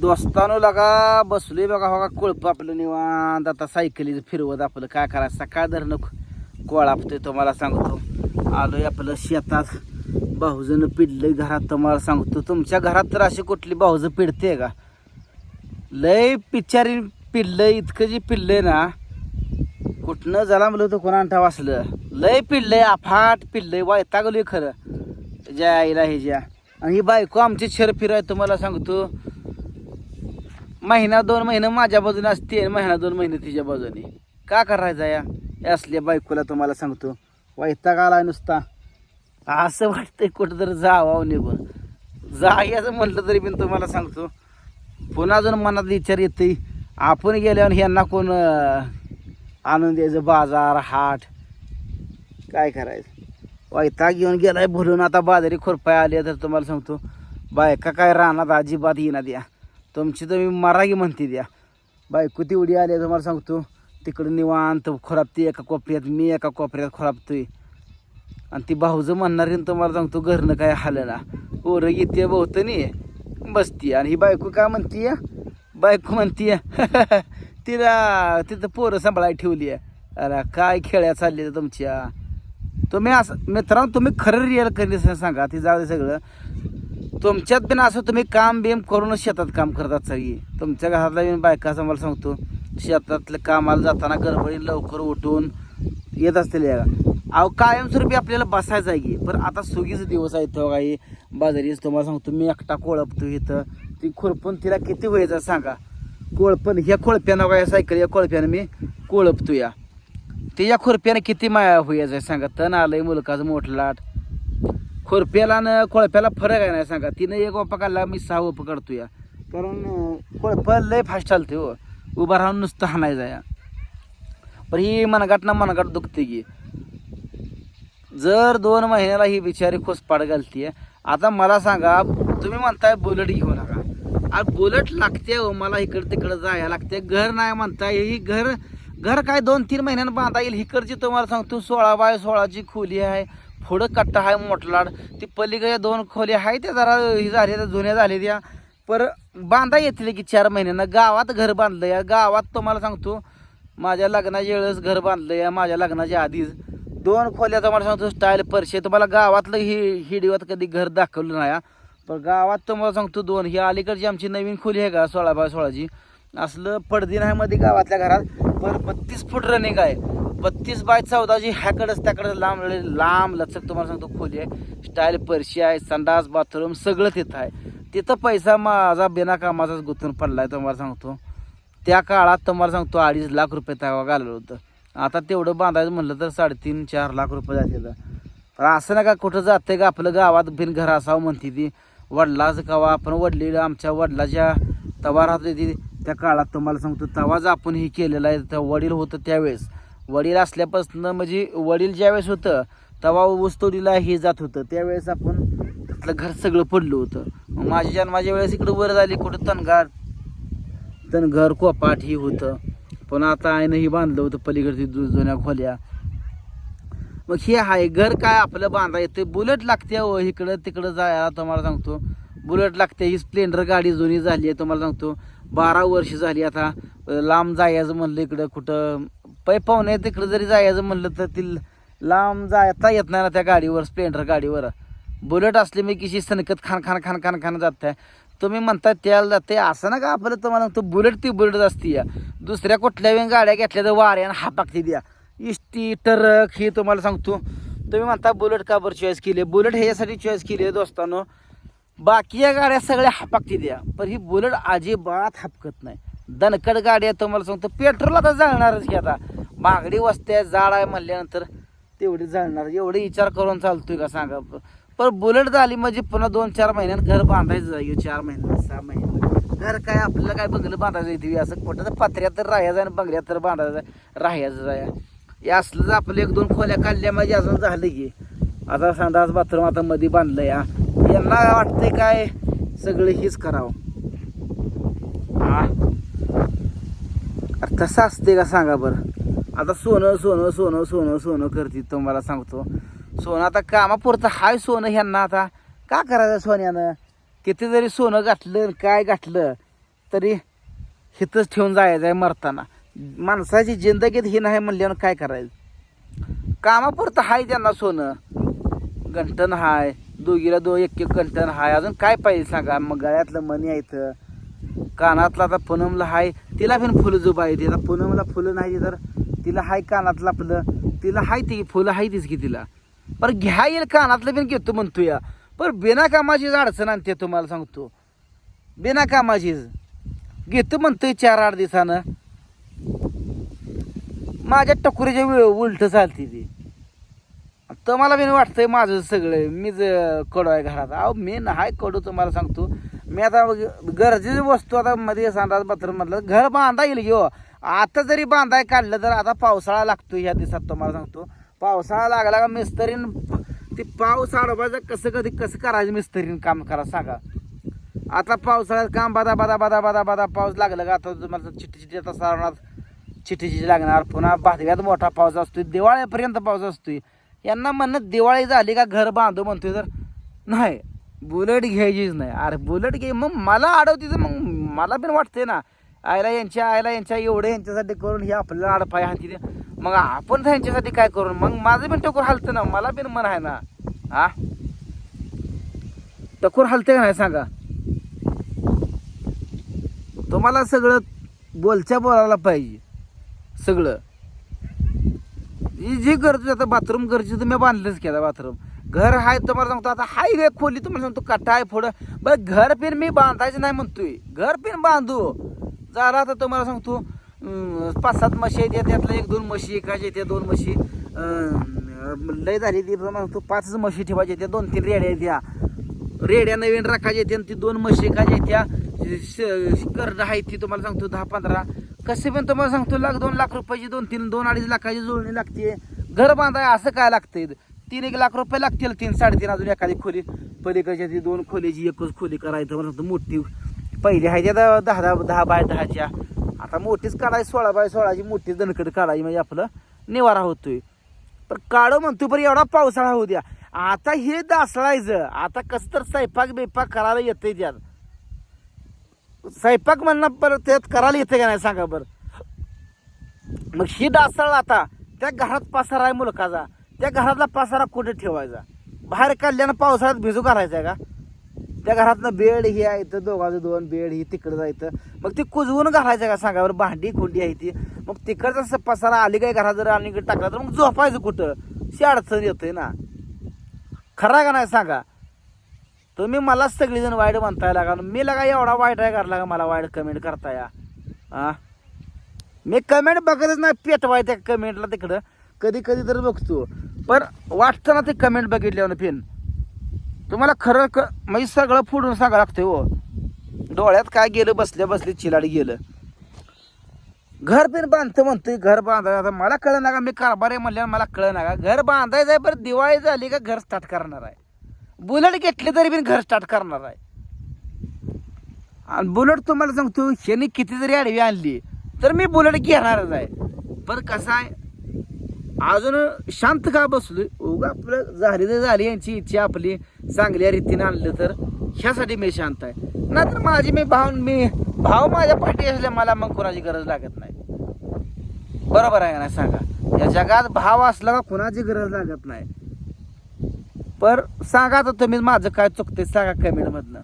दोस्तानो लगा बसलोय बघा हो का कोळप आपलं निवांत. आता सायकलीचं फिरवत आपलं काय करायचं? सकाळ धरणं कोळापतोय तुम्हाला सांगतो. आलोय आपलं शेतात. भाऊजन पिडलंय घरात तुम्हाला सांगतो. तुमच्या घरात तर अशी कुठली भाऊजं पिडते का? लय पिच्चारी पिडलंय इतकं जी पिडलंय ना कुठनं झाला म्हणलं तर कोणा अंठा वाचलं? लय पिडलंय अफाट पिडलंय वायतागलोय खरं. ज्या आईला हे ज्या. आणि ही बायको आमची छर फिराय तुम्हाला सांगतो. महिना दोन महिने माझ्या बाजूने असते आणि महिना दोन महिने तिच्या बाजूने. का करायचा या? असल्या बायकोला तुम्हाला सांगतो. वैताग आलाय नुसता. असं वाटतंय कुठं तर जावं निघून जायचं म्हटलं तरी पण तुम्हाला सांगतो. पुन्हा अजून मनात विचार येते आपण गेल्यावर ह्यांना कोण आणून द्यायचं? बाजार हाट. काय करायचं? वैताग घेऊन गेलाय भरून आता बाजारी खुरपाय आले तर तुम्हाला सांगतो. बायका काय रानात अजिबात येणार द्या तुमची तुम्ही मरागी म्हणते द्या. बायको तेवढी आली तुम्हाला सांगतो तिकडं निवांत खोरापते एका कोपऱ्यात मी एका कोपऱ्यात खोरापतोय आणि ती भाऊजं म्हणणार तुम्हाला सांगतो घरनं काय हालना पोरं येते बहुतनी बसती. आणि ही बायको काय म्हणतीय बायको म्हणतीय तिला तिथं पोरं सांभाळायला ठेवली आहे. अरे काय खेळ्या चालले तुमच्या? तुम्ही असं मित्रांनो तुम्ही खरं रिअल कधी सांगा. ती जाऊ दे सगळं. तुमच्यात पण असं तुम्ही काम बिम करूनच शेतात काम करतात सगळी. तुमच्या घरातला बिन बायका मला सांगतो शेतातलं कामाला जाताना गडबडी लवकर उठून येत असतील या. अहो कायमस्वरूपी आपल्याला बसायचं आहे की. पण आता सुगीच दिवस आहे तो काही. बाजारीच तुम्हाला सांगतो मी एकटा कोळपतो इथं. ती खुरपून तिला किती व्हायचं सांगा. कोळपण ह्या खोळप्यानं काय सायकल या कोळप्यानं मी कोळपतो या. ते या खुरप्यानं किती माया व्हायचं आहे सांगा. तण आलंय मुलकाचं मोठलाट खुरप्याला आणि कोळप्याला फरक आहे नाही सांगा. तिनं एक ओपा काढला मी सहा ओपा काढतो या. कारण कोळपं लय फास्ट चालते हो. उभा राहून नुसतं हाणायचं या. पण ही मनगाट ना मनगाट दुखते की. जर दोन महिन्याला ही बिचारी खोसपाड घालते आता मला सांगा तुम्ही म्हणताय बुलेट घेऊ नका. अरे बुलेट लागते हो मला इकडं तिकडं जायला लागते. घर नाही म्हणताय ही घर घर काय दोन तीन महिन्यानं बांधता येईल. इकडची तुम्हाला सांगतो सोळा बाय सोळाची खोली आहे. पुढं कट्टा आहे मोठलाड. ती पलीकडे दोन खोली आहे त्या जरा ही झाली त्या जुन्या झाली त्या. पर बांधा येतील की चार महिन्यानं. गावात घर बांधलं या गावात तुम्हाला सांगतो माझ्या लग्नाच्या वेळेस घर बांधलं या माझ्या लग्नाच्या आधीच. दोन खोल्या तुम्हाला सांगतो स्टाईल परशे तुम्हाला गावातलं ही हिडिवत कधी घर दाखवलं नाही पण गावात तुम्हाला सांगतो दोन. ही अलीकडची आमची नवीन खोली आहे का सोळा बाय सोळाची असलं पडदी नाही मध्ये गावातल्या घरात पर बत्तीस फूट रनिंग आहे. बत्तीस बाय चौदाची ह्याकडंच त्याकडं लांब लांब लचक तुम्हाला सांगतो खोली आहे. स्टाईल पर्शी आहे संडास बाथरूम सगळं तिथं आहे. तिथं पैसा माझा बिनाकामाचाच गुंतून पडला आहे तुम्हाला सांगतो. त्या काळात तुम्हाला सांगतो अडीच लाख रुपये तेव्हा घालवलं होतं. आता तेवढं बांधायचं म्हटलं तर साडेतीन चार लाख रुपये जातील. पण असं नका कुठं जाते का आपलं गावात बिन घर असावं म्हणते ती. वडिलाचं कवा आपण वडलेलं आमच्या वडिलाच्या तवा राहत होती त्या काळात तुम्हाला सांगतो तवाच आपण हे केलेलं आहे. तर वडील होतं त्यावेळेस. वडील असल्यापासून म्हणजे वडील ज्यावेळेस होतं तेव्हा ऊसतोडीला हे जात होतं. त्यावेळेस आपण तिथलं घर सगळं पडलं होतं. मग माझ्या जन्माच्या वेळेस इकडं वर झाली कुठं तणगार तण घर कोपाट हे होतं. पण आता आईनंही बांधलं होतं पलीकडची जु जुन्या खोल्या. मग हे आहे घर काय आपलं बांधा येते बुलेट लागते हो इकडं तिकडं जायला तुम्हाला सांगतो. बुलेट लागते ही स्प्लेंडर गाडी जुनी झाली आहे तुम्हाला सांगतो. बारा वर्ष झाली आता लांब जायचं म्हणलं इकडं कुठं पै पाहुणे तिकडं जरी जायचं म्हणलं तर ती लांब जायता येत नाही ना त्या गाडीवर स्प्लेंडर गाडीवर. बुलेट असली मी किशी सनकत खान खान खान खान खान जात आहे तुम्ही म्हणता त्याला जाते असं ना का आपलं तुम्हाला तो बुलेट ती बुलेट असती या. दुसऱ्या कुठल्या बी गाड्या घेतल्या तर वाऱ्यानं हापाकते द्या. इष्टी ट्रक ही तुम्हाला सांगतो. तुम्ही म्हणता बुलेट का बरं चॉईस केली? बुलेट ह्याच्यासाठी चॉईस केली आहे दोस्तांनो. बाकी या गाड्या सगळ्या हापाकते द्या. पण ही बुलेट अजिबात हापकत नाही. दणकट गाड्या तुम्हाला सांगतो पेट्रोल आता जाळणारच की आता. मागडी वस्त्या जाड आहे म्हणल्यानंतर तेवढी जाळणार. एवढे विचार करून चालतोय का सांगा. पण बुलेट झाली म्हणजे पुन्हा दोन चार महिन्यात घर बांधायचं जाईल. चार महिन्यात सहा महिन्यात घर काय आपल्याला काय बंगलं बांधायचं येते असं कुठं तर पत्र्यात तर राहायचं आणि बंगल्यात तर बांधायचं राहायचं जाय. हे असलं तर आपलं एक दोन खोल्या काढल्या म्हणजे अजून झालं की. आता संडास बाथरूम आता मध्ये बांधलं या यांना वाटतंय काय? सगळं हेच करावं. हा. तसं असते का सांगा बरं? आता सोनं सोनं सोनं सोनं सोनं करते तुम्हाला सांगतो. सोनं आता कामापुरतं हाय सोनं ह्यांना आता. का करायचं सोन्यानं? किती जरी सोनं गाठलं काय गाठलं तरी हिथंच ठेवून जायचं आहे मरताना. माणसाची जिंदगीत ही नाही म्हणल्यानं काय करायचं? कामापुरतं हाय त्यांना सोनं. गंठन हाय दोघीला दो एक एक गंठन हाय. अजून काय पाहिजे सांगा? मग गळ्यातलं मणी आहे कानातला आता पूनमला हाय. तिला पण फुलं जुबा येते आता पूनमला फुलं नाही तर तिला हाय कानातलं आपलं तिला हाय ती फुलं हाय तीच की तिला. पर घ्या येईल कानातलं बिन घेतो म्हणतो या. पर बिना कामाचीच अडचण आणते तुम्हाला सांगतो. बिना कामाचीच. घेतो म्हणतोय चार आठ दिवसानं. माझ्या टकुरीच्या वेळ उलट चालते ती. तर मला बी वाटतंय माझं सगळं मीच अं, कडू आहे घरात. अहो मी नाही कडू तुम्हाला सांगतो. मी आता गरजेची वस्तू आता मध्ये सांगतात बाथरूम म्हटलं घर बांधा येईल घेऊ आता जरी बांधाय काढलं तर आता पावसाळा लागतो ह्या दिवसात तुम्हाला सांगतो. पावसाळा लागला का मिस्त्रीन ते पाऊस अडवायचं कसं कधी कसं करायचं मिस्त्रीन काम करा सांगा. आता पावसाळ्यात काम बदा बदा बदा बदा बदा पाऊस लागला का आता तुम्हाला चिट्टी चिट्टी आता सारणार चिट्टी चिट्टी लागणार. पुन्हा भादव्यात मोठा पाऊस असतोय दिवाळीपर्यंत पाऊस असतोय. यांना म्हणणं दिवाळी झाली का घर बांधू म्हणतोय तर नाही बुलेट घ्यायचीच नाही. अरे बुलेट घे मग मला अडवते तर मग मला पण वाटते ना. आईला यांच्या आईला यांच्या एवढं यांच्यासाठी करून हे आपल्याला अडपाय हाती मग आपण त्यांच्यासाठी काय करून मग माझं पण टकोर हलतं ना मला पण मन आहे ना. हा? टकोर हलते का नाही सांगा? तुम्हाला सगळं बोलच्या बोलायला पाहिजे. सगळं. ही जी गरज आता बाथरूम गरजेचं मी बांधलंच की आता बाथरूम. घर आहे तुम्हाला सांगतो आता हाय रे खोली तुम्हाला सांगतो कट्टा आहे पुढं बरं घर पिन मी बांधायचं नाही म्हणतोय. घर पिन बांधू. झाला आता तुम्हाला सांगतो पाच सात म्हशी आहेत त्यातल्या एक दोन म्हशी एकाच्या येत्या दोन म्हशी. लय झाली ती सांगतो पाचच म्हशी ठेवायच्या त्या दोन तीन रेड्या द्या रेड्या नवीन राखायच्या येत्या आणि ती दोन म्हशी एकाच्या येत्या कर्ज आहे ती तुम्हाला सांगतो दहा पंधरा कसे पण तुम्हाला सांगतो लाख दोन लाख रुपयाची दोन तीन दोन अडीच लाखाची जुळणी लागते घर बांधाय असं काय लागतंय? तीन एक लाख रुपये लागतील तीन साडेतीन अजून एखादी खोली. पलीकडच्या ती दोन खोलीची एकच खोली करायचं मला सांगतो मोठी पहिली आहे त्या दहा दहा दहा बाय दहाच्या. आता मोठीच काढायची सोळा बाय सोळाची मोठीच दणकट काढायची म्हणजे आपलं निवारा होतोय. पण काढो म्हणतो पण एवढा पावसाळा होऊ द्या. आता हे दासळायचं. आता कसं तर स्वयंपाक बिपाक करायला येतंय त्यात. स्वयंपाक म्हणणं परत त्यात करायला येते का नाही सांगा बरं. मग ही दासळ आता त्या घरात पसारा आहे मुलकाचा. त्या घरातला पसारा कुठे ठेवायचा? बाहेर काढल्यानं पावसाळ्यात भिजू करायचा आहे का? त्या घरातनं बेड हे आहे इथं दोघांचं दोन बेड ही तिकडं जायचं. मग ती कुजवून घालायचं का सांगा बरं? भांडी खोंडी आहे ती. मग तिकडचा पसारा आली काय घरात जर आणि टाकला तर मग झोपायचं कुठं? शी अडचण येतोय ना. खरा का नाही सांगा? तुम्ही मला सगळीजण वाईट म्हणताय लागा. मी लगा एवढा वाईट आहे करला का मला वाईट कमेंट करता या हा? मी कमेंट बघतच नाही पेटवाय त्या कमेंटला तिकडं. कधी कधी तर बघतो. पण वाटतं ना ते कमेंट बघितल्यावर पिन तुम्हाला खरं क म्हणजे सगळं फोडून सांगा लागतंय हो. डोळ्यात काय गेलं बसल्या बसल्या चिलाडी गेलं. घर पिन बांधतं म्हणतोय घर बांधायचं आता मला कळ ना का मी कारभार आहे म्हणल्यावर मला कळ ना का? घर बांधायचं आहे बरं दिवाळी झाली का घर स्टार्ट करणार आहे. बुलेट घेतले तरी पण घर स्टार्ट करणार आहे. आणि बुलेट तुम्हाला सांगतो ह्याने किती जरी आडवी आणली तर मी बुलेट घेणारच आहे. पण कसं आहे? अजून शांत का बसलोय? उगा आपलं झाली तर झाली यांची इच्छा आपली. चांगल्या रीतीने आणलं तर ह्यासाठी मी शांत आहे नाहीतर माझी मी भाव मी भाव माझ्या पाठी असल्या मला मग कोणाची गरज लागत नाही. बरोबर आहे का नाही सांगा? या जगात भाव असला का कोणाची गरज लागत नाही. पर सांगा तर तुम्ही माझं काय चुकते सांगा कमेंटमधनं.